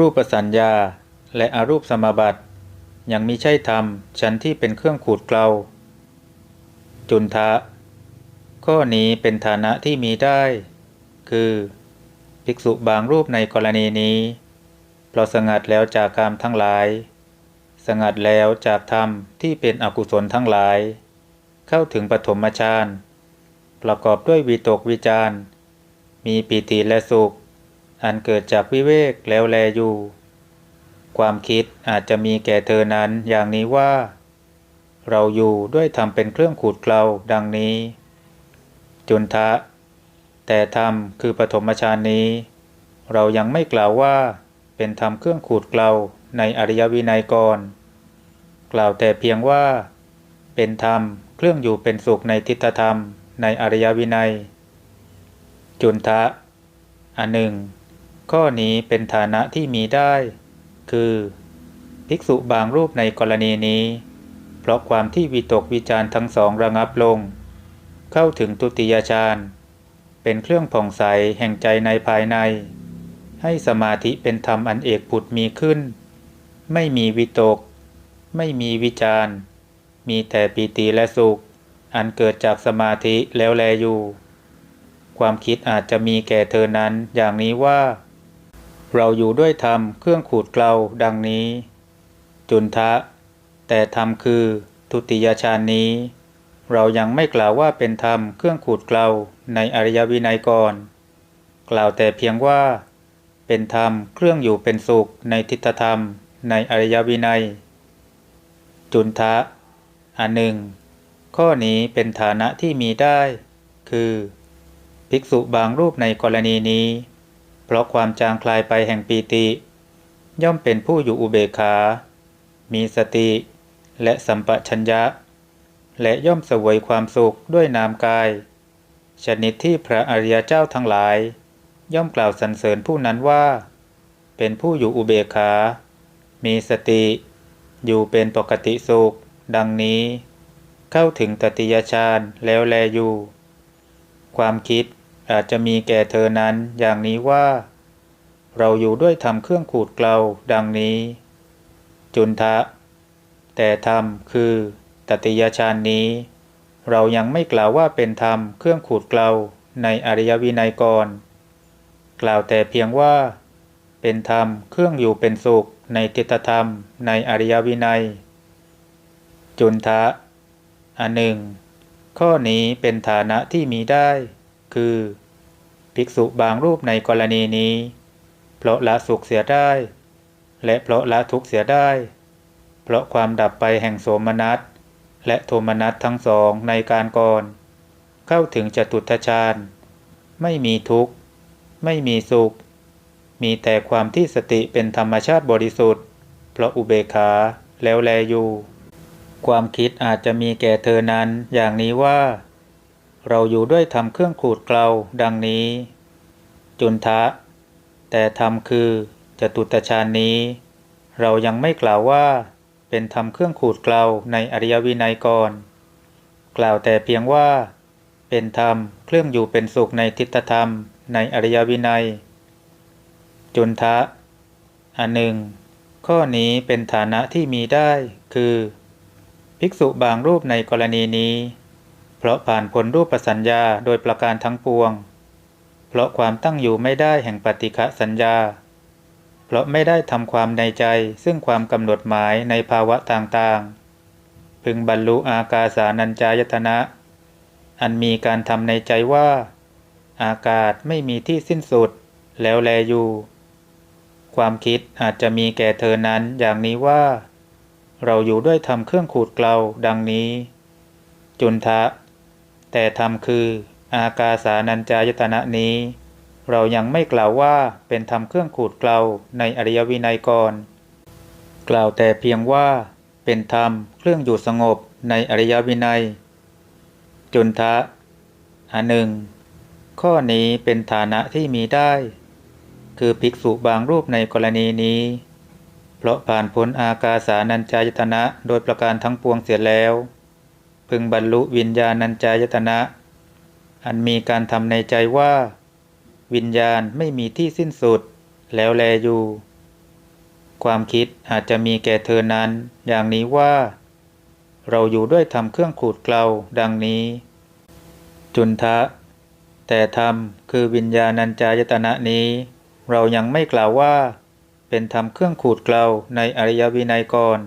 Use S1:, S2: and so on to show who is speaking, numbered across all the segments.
S1: รูปสัญญาและอารูปสมบัติ ยังมิใช่ธรรมชั้นที่เป็นเครื่องขูดเกลาจุนทะ ข้อนี้เป็นฐานะที่มีได้ คือ ภิกษุบางรูปในกรณีนี้เพราะสงัดแล้วจากกรรมทั้งหลาย สงัดแล้วจากธรรมที่เป็นอกุศลทั้งหลาย เข้าถึงปฐมฌานประกอบด้วยวิตกวิจารมีปิติและสุข อันเกิดจากวิเวกแล้วแลอยู่ ความคิดอาจจะมีแก่เธอนั้นอย่างนี้ว่า เราอยู่ด้วยธรรมเป็นเครื่องขูดเกลาดังนี้ จุนทะ แต่ธรรมคือปฐมฌานนี้ เรายังไม่กล่าวว่าเป็นธรรมเครื่องขูดเกลาในอริยวินัยก่อนกล่าวแต่เพียงว่า เป็นธรรมเครื่องอยู่เป็นสุขในทิฏฐธรรมในอริยวินัย จุนทะ อันหนึ่ง ข้อนี้เป็นฐานะที่มีได้ คือ ภิกษุบางรูปในกรณีนี้ เพราะความที่วิตกวิจารทั้งสองระงับลง เข้าถึงตุติยฌานเป็นเครื่องผ่องใสแห่งใจในภายใน ให้สมาธิเป็นธรรมอันเอกผุดมีขึ้น ไม่มีวิตก ไม่มีวิจารมีแต่ปีติและสุข อันเกิดจากสมาธิแล้วแลอยู่ ความคิดอาจจะมีแก่เธอนั้นอย่างนี้ว่า เราอยู่ด้วยธรรมเครื่องขูดเกลาดังนี้ จุนทะ แต่ธรรมคือทุติยฌานนี้ เรายังไม่กล่าวว่าเป็นธรรมเครื่องขูดเกลาในอริยวินัยก่อน กล่าวแต่เพียงว่า เป็นธรรมเครื่องอยู่เป็นสุขในทิฏฐธรรมในอริยวินัย จุนทะอันหนึ่ง ข้อนี้เป็นฐานะที่มีได้ คือ ภิกษุบางรูปในกรณีนี้ เพราะความจางคลายไปแห่งปีติ ย่อมเป็นผู้อยู่อุเบกขา มีสติ และสัมปชัญญะ และย่อมสวยความสุขด้วยนามกาย ชนิดที่พระอริยเจ้าทั้งหลาย ย่อมกล่าวสรรเสริญผู้นั้นว่า เป็นผู้อยู่อุเบกขา มีสติ อยู่เป็นปกติสุข ดังนี้ เข้าถึงตติยฌานแล้วแลอยู่ ความคิด อาจจะมีแก่เธอนั้นอย่างนี้ว่า เราอยู่ด้วยธรรมเครื่องขูดเกลาดังนี้ จุนทะ แต่ธรรมคือ ตติยฌานนี้ เรายังไม่กล่าวว่าเป็นธรรมเครื่องขูดเกลาในอริยวินัยก่อนกล่าวแต่เพียงว่า เป็นธรรมเครื่องอยู่เป็นสุขในทิฏฐธรรมในอริยวินัย จุนทะ อันหนึ่ง ข้อนี้เป็นฐานะที่มีได้ คือ ภิกษุบางรูปในกรณีนี้ เพราะละสุขเสียได้ และเพราะละทุกข์เสียได้ เพราะความดับไปแห่งโสมนัส และโทมนัสทั้งสองในการก่อน เข้าถึงจตุทชาญ ไม่มีทุกข์ ไม่มีสุข มีแต่ความที่สติเป็นธรรมชาติบริสุทธิ์ เพราะอุเบกขาแล้วแลอยู่ ความคิดอาจจะมีแก่เธอนั้นอย่างนี้ว่า เราอยู่ด้วยธรรมเครื่องขูดเกลาดังนี้ จุนทะ แต่ธรรมคือจตุตฌานนี้ เรายังไม่กล่าวว่าเป็นธรรมเครื่องขูดเกลาในอริยวินัยก่อนกล่าวแต่เพียงว่า เป็นธรรมเครื่องอยู่เป็นสุขในทิฏฐธรรมในอริยวินัย จุนทะ อันหนึ่ง ข้อนี้เป็นฐานะที่มีได้คือ ภิกษุบางรูปในกรณีนี้ เพราะผ่านผลรูปสัญญาโดยประการทั้งปวง เพราะความตั้งอยู่ไม่ได้แห่งปฏิฆะสัญญา เพราะไม่ได้ทำความในใจซึ่งความกำหนดหมายในภาวะต่างๆ พึงบรรลุอากาสานัญจายตนะ อันมีการทำในใจว่า อากาศไม่มีที่สิ้นสุด แล้วแลอยู่ ความคิดอาจจะมีแก่เธอนั้นอย่างนี้ว่า เราอยู่ด้วยทำเครื่องขูดเกลาดังนี้ จุนทะ แต่ธรรมคืออากาสานัญจายตนะนี้ เรายังไม่กล่าวว่าเป็นธรรมเครื่องขูดเกลาในอริยวินัยก่อน กล่าวแต่เพียงว่าเป็นธรรมเครื่องอยู่สงบในอริยวินัย จุนทะอันหนึ่ง ข้อนี้เป็นฐานะที่มีได้ คือภิกษุบางรูปในกรณีนี้ เพราะผ่านพ้นอากาสานัญจายตนะโดยประการทั้งปวงเสียแล้ว พึงบรรลุวิญญาณัญจายตนะ อันมีการทำในใจว่า วิญญาณไม่มีที่สิ้นสุด แล้วแลอยู่ ความคิดอาจจะมีแก่เธอนั้น อย่างนี้ว่า เราอยู่ด้วยธรรมเครื่องขูดเกลาดังนี้ จุนทะ แต่ธรรมคือวิญญาณัญจายตนะนี้ เรายังไม่กล่าวว่า เป็นธรรมเครื่องขูดเกลาในอริยวินัยก่อน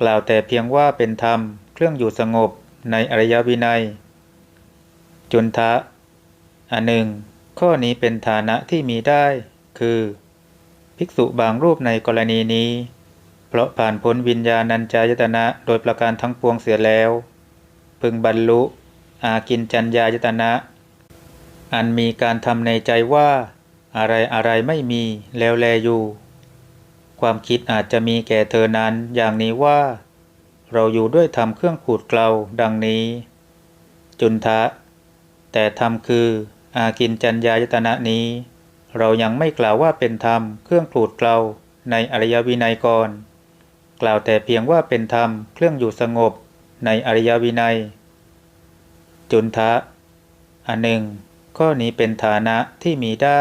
S1: กล่าวแต่เพียงว่าเป็นธรรม เครื่องอยู่สงบในอริยวินัย จุนทะ อันหนึ่ง ข้อนี้เป็นฐานะที่มีได้ คือ ภิกษุบางรูปในกรณีนี้ เพราะผ่านพ้นวิญญาณัญจายตนะโดยประการทั้งปวงเสียแล้ว พึงบรรลุอากินจัญญายตนะ อันมีการทำในใจว่า อะไรอะไรไม่มีแล้วแลอยู่ ความคิดอาจจะมีแก่เธอนั้นอย่างนี้ว่า เราอยู่ด้วยธรรมเครื่องขูดเกลาดังนี้ จุนทะ แต่ธรรมคือ อากินจัญญายตนะนี้ เรายังไม่กล่าวว่าเป็นธรรมเครื่องขูดเกลาในอริยวินัยก่อนกล่าวแต่เพียงว่าเป็นธรรมเครื่องอยู่สงบในอริยวินัย จุนทะ อันหนึ่ง ข้อนี้เป็นฐานะที่มีได้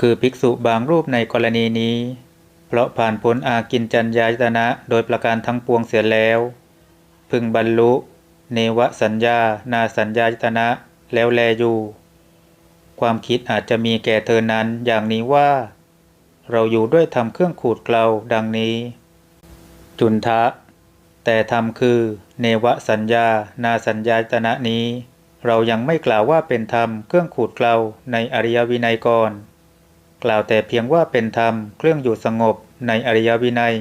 S1: คือภิกษุบางรูปในกรณีนี้ ราะผ่านพ้นอากินจัญญายตนะโดยประการทั้งปวงเสียแล้ว พึงบรรลุ เนวสัญญา นาสัญญายตนะแล้วแลอยู่ ความคิดอาจจะมีแก่เธอนั้นอย่างนี้ว่า เราอยู่ด้วยทำเครื่องขูดเกลาดังนี้ จุนทะ แต่ธรรมคือ เนวสัญญา นาสัญญายตนะนี้ เรายังไม่กล่าวว่าเป็นธรรมเครื่องขูดเกลาในอริยวินัยก่อน กล่าวแต่เพียงว่าเป็นธรรมเครื่องอยู่สงบในอริยวินัย